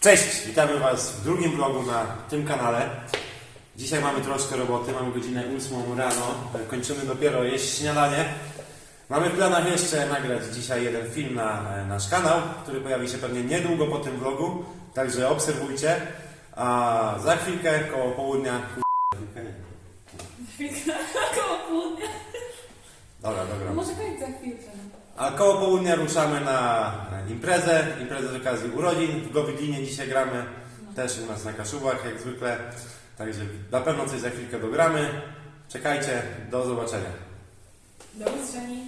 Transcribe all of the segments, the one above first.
Cześć, witamy Was w drugim vlogu na tym kanale. Dzisiaj mamy troszkę roboty, mamy godzinę 8 rano, kończymy dopiero jeść śniadanie. Mamy w planach jeszcze nagrać dzisiaj jeden film na e, nasz kanał, który pojawi się pewnie niedługo po tym vlogu, także obserwujcie. A za chwilkę, koło południa... Koło południa. Dobra, dobra. Może końc za chwilkę. A koło południa ruszamy na imprezę, imprezę z okazji urodzin. W Gowidlinie dzisiaj gramy, też u nas na Kaszubach jak zwykle. Także na pewno coś za chwilkę dogramy. Czekajcie, do zobaczenia. Do usłyszenia.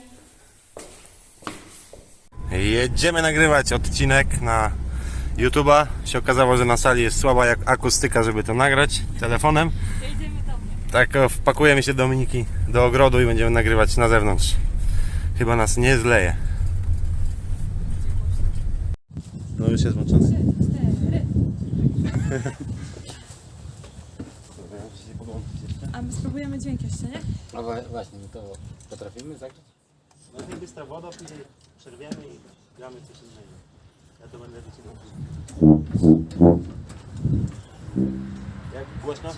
Jedziemy nagrywać odcinek na YouTube'a. Się okazało, że na sali jest słaba jak akustyka, żeby to nagrać telefonem. Jedziemy do mnie. Tak, wpakujemy się Dominiki do ogrodu i będziemy nagrywać na zewnątrz. Chyba nas nie zleje. No już jest włączony. Trzy, cztery. A my spróbujemy dźwięk jeszcze, nie? Wa- właśnie, no to potrafimy zagrać? Najpierw bystra woda, później przerwiemy i gramy coś innego. Ja to będę wycinał. Jak głośno?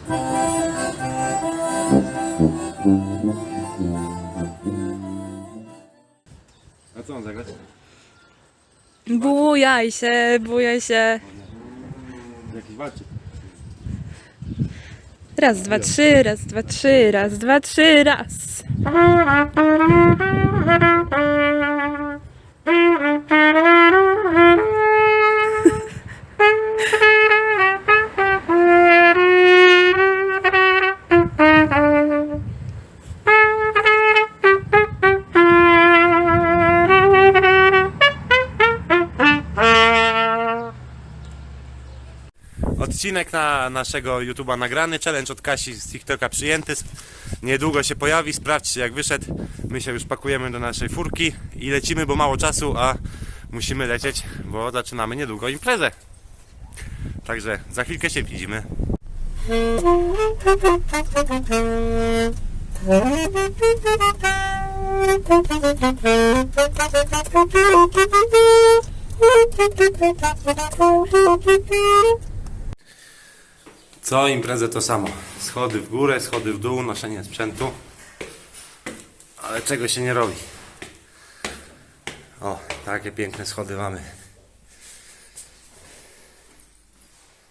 Co mam zagrać? Bujaj się, bujaj się. Jakiś walczyk. Raz, dwa, trzy, raz, dwa, trzy, raz, dwa, trzy, raz. Odcinek na naszego YouTube'a nagrany, challenge od Kasi z TikToka przyjęty. Niedługo się pojawi, sprawdźcie jak wyszedł. My się już pakujemy do naszej furki i lecimy, bo mało czasu, a musimy lecieć, bo zaczynamy niedługo imprezę. Także za chwilkę się widzimy. Co imprezę to samo. Schody w górę, schody w dół, noszenie sprzętu. Ale czego się nie robi. O, takie piękne schody mamy.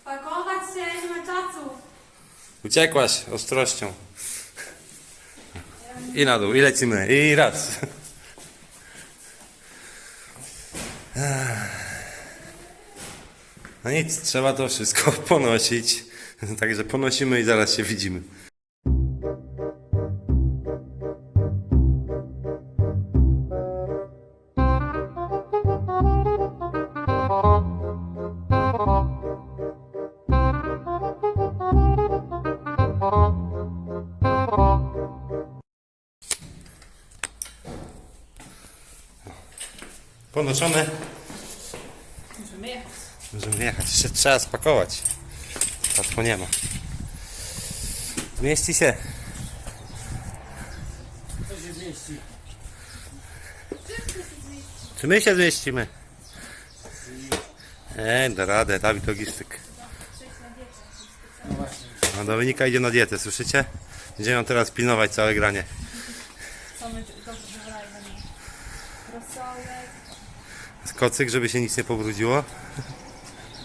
Pakować się, nie ma czasu. Uciekłaś ostrością. I na dół, i lecimy. I raz. No nic, trzeba to wszystko ponosić. Także ponosimy i zaraz się widzimy. Ponoszone. Możemy jechać. Możemy jechać. Jeszcze trzeba spakować. Łatwo nie ma. Zmieści się. To się zmieści. Czy my się zmieścimy? Nie, da radę. Dawid logistyk. No właśnie. A Dominika idzie na dietę, słyszycie? Będziemy ją teraz pilnować całe granie. Co kocyk, żeby się nic nie pobrudziło.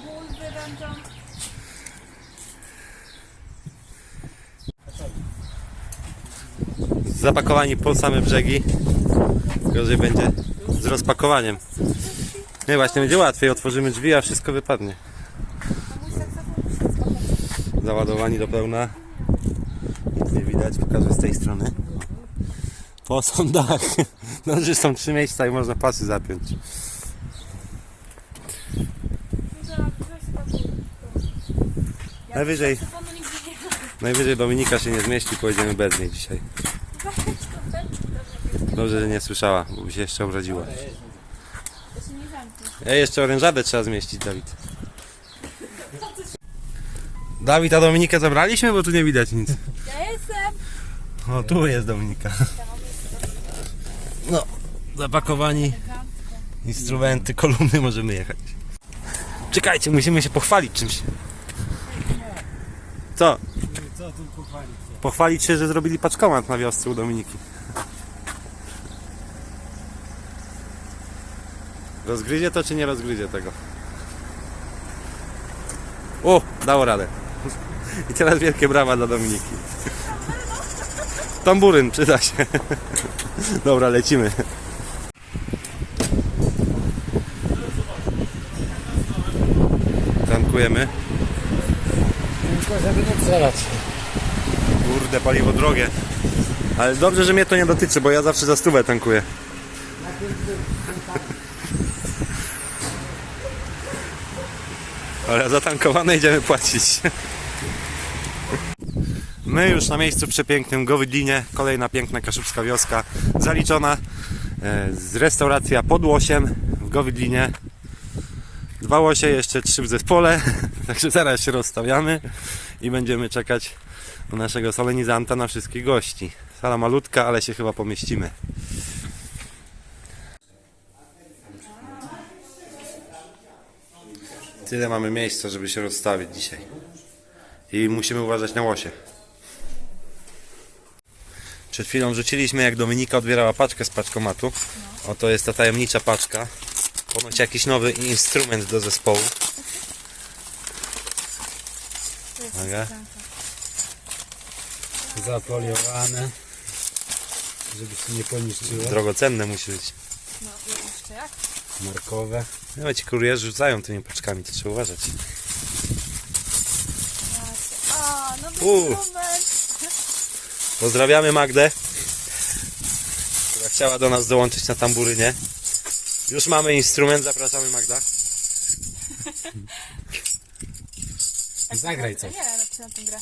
bulwy będą. Zapakowani po same brzegi. Gorzej będzie z rozpakowaniem. Nie, właśnie będzie łatwiej. Otworzymy drzwi, a wszystko wypadnie. Załadowani do pełna. Nic nie widać, pokażę z tej strony. Po sądach. No, że są trzy miejsca i można pasy zapiąć. Najwyżej, najwyżej Dominika się nie zmieści, pojedziemy bez niej dzisiaj. Dobrze, że nie słyszała, bo by się jeszcze obraziła. Ja jeszcze orężadę trzeba zmieścić, Dawid. Dawid, a Dominikę zabraliśmy, bo tu nie widać nic. Ja jestem. O, tu jest Dominika. No, zapakowani instrumenty, kolumny, możemy jechać. Czekajcie, musimy się pochwalić czymś. Co? Co tu pochwalić się? Pochwalić się, że zrobili paczkomat na wiosce u Dominiki. Rozgryzie to, czy nie rozgryzie tego? O, dało radę. I teraz wielkie brawa dla Dominiki. Tamburyn, przyda się. Dobra, lecimy. Tankujemy. Tylko żeby nie przelać. Paliwo drogie. Ale dobrze, że mnie to nie dotyczy, bo ja zawsze za stówę tankuję. Ale zatankowane idziemy płacić. My już na miejscu przepięknym Gowydlinie, kolejna piękna kaszubska wioska, zaliczona. E, Z restauracja pod Łosiem w Gowydlinie. Dwa łosie, jeszcze trzy w zespole, także zaraz się rozstawiamy i będziemy czekać u naszego solenizanta na wszystkich gości. Sala malutka, ale się chyba pomieścimy. Tyle mamy miejsca, żeby się rozstawić dzisiaj. I musimy uważać na łosie. Przed chwilą rzuciliśmy, jak Dominika odbierała paczkę z paczkomatu. Oto jest ta tajemnicza paczka. Ponoć jakiś nowy instrument do zespołu. Uwaga. Zafoliowane. Żeby się nie poniszczyło. Drogocenne musi być. No i jeszcze jak? Markowe. No ci kurierzy rzucają tymi paczkami, to trzeba uważać. A, no U. instrument. Pozdrawiamy Magdę, która chciała do nas dołączyć na tamburynie. Już mamy instrument, zapraszamy Magda. Zagraj coś. Nie, na co na tym gra.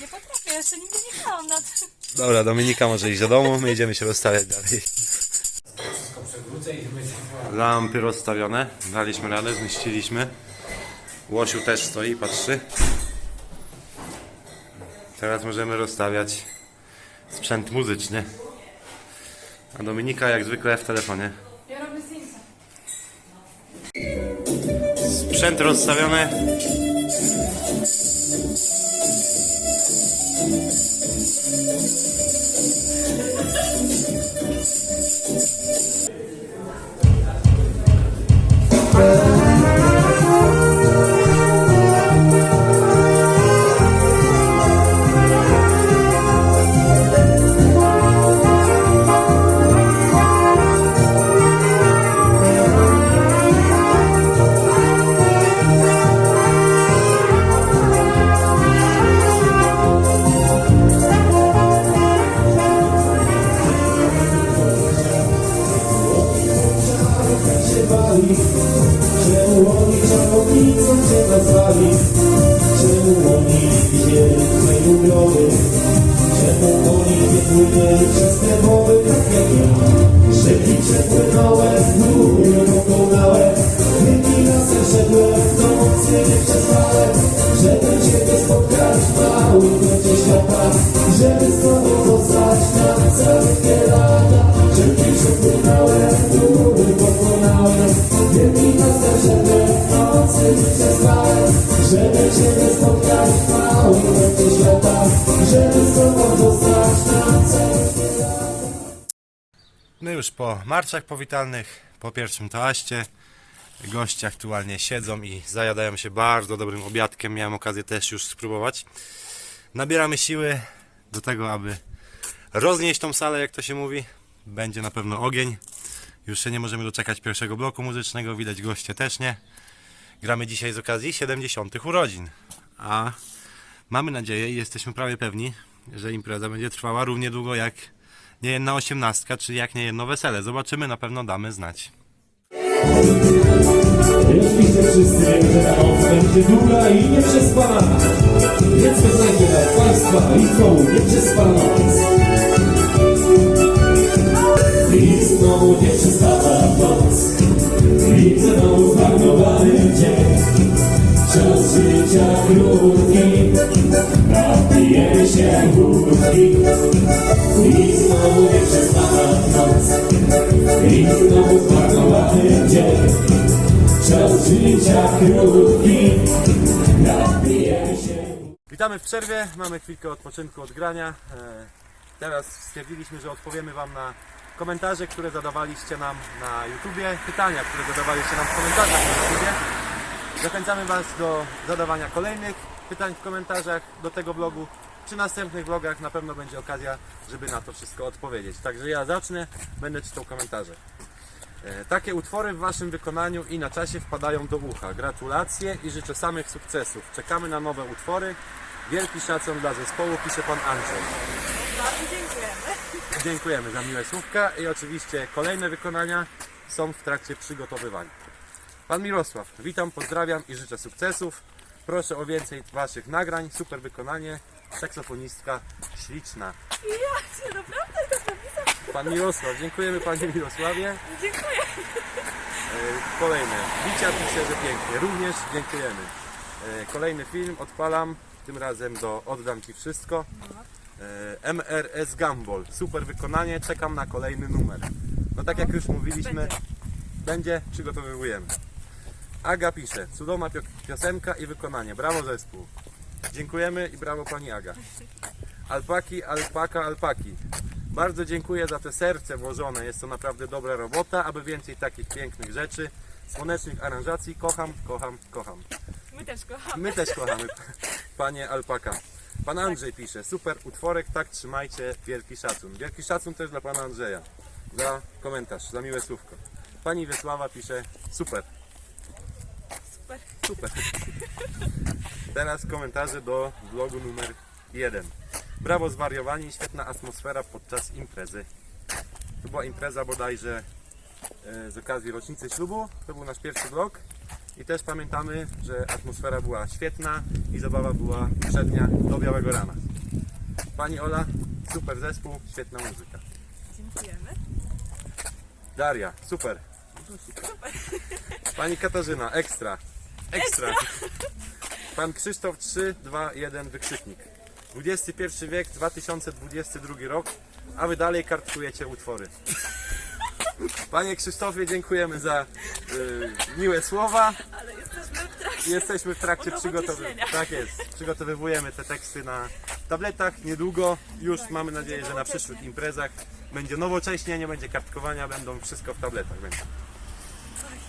Nie potrafię, jeszcze nigdy nie grałam na tym. Dobra, Dominika może iść do domu, my idziemy się rozstawiać dalej. Lampy rozstawione, daliśmy radę, zmieściliśmy. Łosiu też stoi, patrzy. Teraz możemy rozstawiać sprzęt muzyczny. A Dominika jak zwykle w telefonie. Ja robię zdjęcia. Sprzęt rozstawiony. Jesus. Już po marszach powitalnych, po pierwszym toaście. Goście aktualnie siedzą i zajadają się bardzo dobrym obiadkiem. Miałem okazję też już spróbować. Nabieramy siły do tego, aby roznieść tą salę, jak to się mówi. Będzie na pewno ogień. Już się nie możemy doczekać pierwszego bloku muzycznego, widać goście też nie. Gramy dzisiaj z okazji 70. urodzin. A mamy nadzieję i jesteśmy prawie pewni, że impreza będzie trwała równie długo jak nie jedna osiemnastka, czy jak nie jedno wesele. Zobaczymy, na pewno damy znać. Jeśli się wszyscy wiemy, że ta noc będzie długa i nieprzespana Więc piosenkę dla Państwa i znowu nieprzespana I znowu nieprzespana noc I znowu zmarnowany dzień Czas życia krótki Napijemy się wódki dzień życia krótki Witamy w przerwie, mamy chwilkę odpoczynku od grania. E, Teraz stwierdziliśmy, że odpowiemy Wam na komentarze, które zadawaliście nam na YouTubie, pytania, które zadawaliście nam w komentarzach na YouTubie. Zachęcamy Was do zadawania kolejnych pytań w komentarzach do tego vlogu. Przy następnych vlogach na pewno będzie okazja, żeby na to wszystko odpowiedzieć. Także ja zacznę, będę czytał komentarze. E, Takie utwory w Waszym wykonaniu i na czasie wpadają do ucha. Gratulacje i życzę samych sukcesów. Czekamy na nowe utwory. Wielki szacun dla zespołu, pisze Pan Andrzej. Bardzo dziękujemy. Dziękujemy za miłe słówka i oczywiście kolejne wykonania są w trakcie przygotowywania. Pan Mirosław, witam, pozdrawiam i życzę sukcesów. Proszę o więcej Waszych nagrań, super wykonanie, saksofonistka śliczna. Ja cię naprawdę. Pan Mirosław, dziękujemy Panie Mirosławie. Dziękuję. E, Kolejne. Bicia pisze, że pięknie. Również dziękujemy. E, Kolejny film odpalam. Tym razem do Oddam Ci Wszystko. E, MRS Gumball. Super wykonanie. Czekam na kolejny numer. No tak jak już mówiliśmy, Będzie. przygotowujemy. Aga pisze. Cudowna pio- piosenka i wykonanie. Brawo zespół. Dziękujemy i brawo Pani Aga. Alpaki, alpaka, alpaki. Bardzo dziękuję za te serce włożone. Jest to naprawdę dobra robota, aby więcej takich pięknych rzeczy, słonecznych aranżacji. Kocham, kocham, kocham. My też kochamy. My też kochamy, panie alpaka. Pan Andrzej pisze, super utworek, tak trzymajcie, wielki szacun. Wielki szacun też dla pana Andrzeja za komentarz, za miłe słówko. Pani Wiesława pisze, super, Super. super. Teraz komentarze do vlogu numer 1. Brawo zwariowani, świetna atmosfera podczas imprezy. To była impreza bodajże e, z okazji rocznicy ślubu. To był nasz pierwszy vlog. I też pamiętamy, że atmosfera była świetna i zabawa była przednia do białego rana. Pani Ola, super zespół, świetna muzyka. Dziękujemy. Daria, super. Pani Katarzyna, ekstra. Ekstra. Pan Krzysztof 3, 2, 1, wykrzyknik. XXI wiek, 2022 rok, a wy dalej kartkujecie utwory. Panie Krzysztofie, dziękujemy za y, miłe słowa. Ale jesteśmy w trakcie. Jesteśmy w trakcie przygotowywania. Tak jest. Przygotowywujemy te teksty na tabletach. Niedługo już mamy nadzieję, że na przyszłych imprezach będzie nowocześnie, nie będzie kartkowania, będą wszystko w tabletach. Będzie.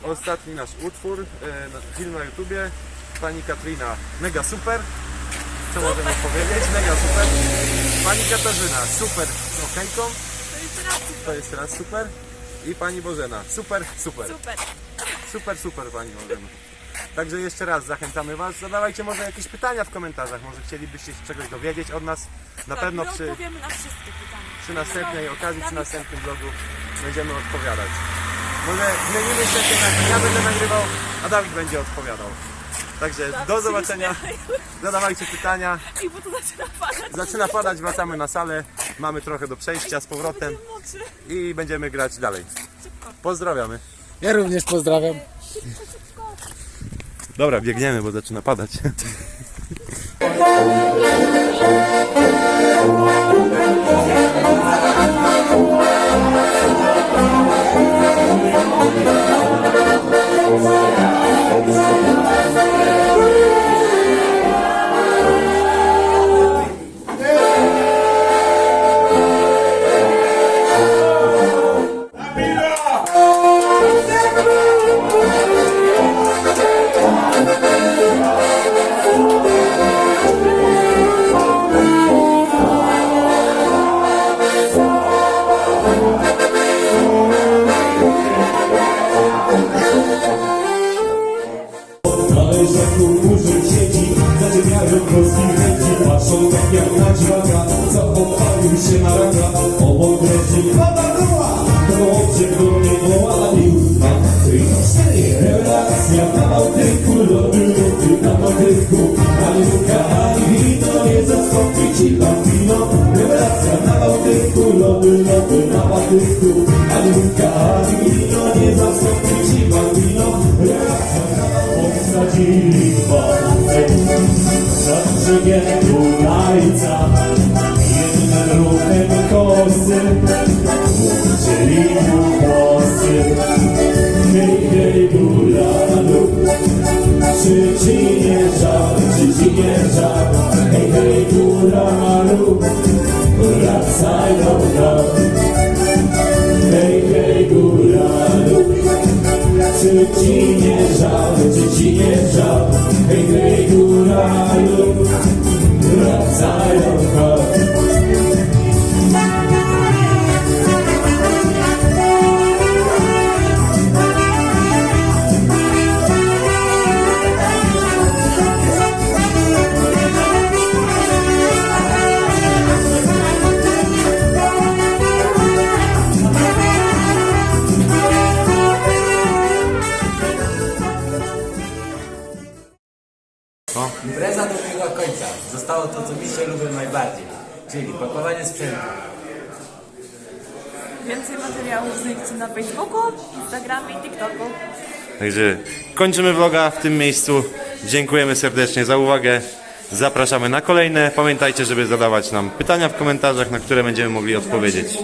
Ostatni nasz utwór, na- film na YouTubie. Pani Katrina, mega super. Co możemy powiedzieć? Mega super. Pani Katarzyna, super z okejką. To raz. Jest teraz super. I pani Bożena, super, super. Super. Super, super Pani Bożena. Także jeszcze raz zachęcamy Was. Zadawajcie może jakieś pytania w komentarzach. Może chcielibyście się czegoś dowiedzieć od nas. Na Tak, pewno my przy, odpowiemy na wszystkie pytania. przy następnej okazji, przy Na następnym vlogu będziemy odpowiadać. Może zmienimy się, na ja będę nagrywał, a Dawid będzie odpowiadał. Także do zobaczenia. Zadawajcie pytania. I bo to zaczyna padać. Zaczyna padać, wracamy na salę. Mamy trochę do przejścia z powrotem i będziemy grać dalej. Pozdrawiamy. Ja również pozdrawiam. Dobra, biegniemy, bo zaczyna padać. zadziwiają polski chęci Patrzą tak jak na dziwaka, zapochalił się na raka Obok leży baba goła, to obciek do mnie wołalił Ma trzy, cztery, rewelacja na Bałtyku Lody, lody na Bałtyku Ani Luka, ani wino, nie zastąpi ci bambino Rewelacja na Bałtyku, lody, lody na Bałtyku Ani Luka, ani wino, nie zastąpi ci bambino. Rewelacja na Bałtyku Posadzili chwałę brzegiem Dunajca Jednym ruchem kosy Łączyli mu włosy Hej, hej, górala lub żal Hej, hej, malu Wracaj do nas Hej, hej, góralu Czy ci nie żal, czy ci nie żal? Hej, hej, góralu Impreza dobiegła końca. Zostało to, co mi się lubię najbardziej, czyli pakowanie sprzętu. Więcej materiałów znajdziecie na Facebooku, Instagramie i TikToku. Także kończymy vloga w tym miejscu. Dziękujemy serdecznie za uwagę. Zapraszamy na kolejne. Pamiętajcie, żeby zadawać nam pytania w komentarzach, na które będziemy mogli odpowiedzieć.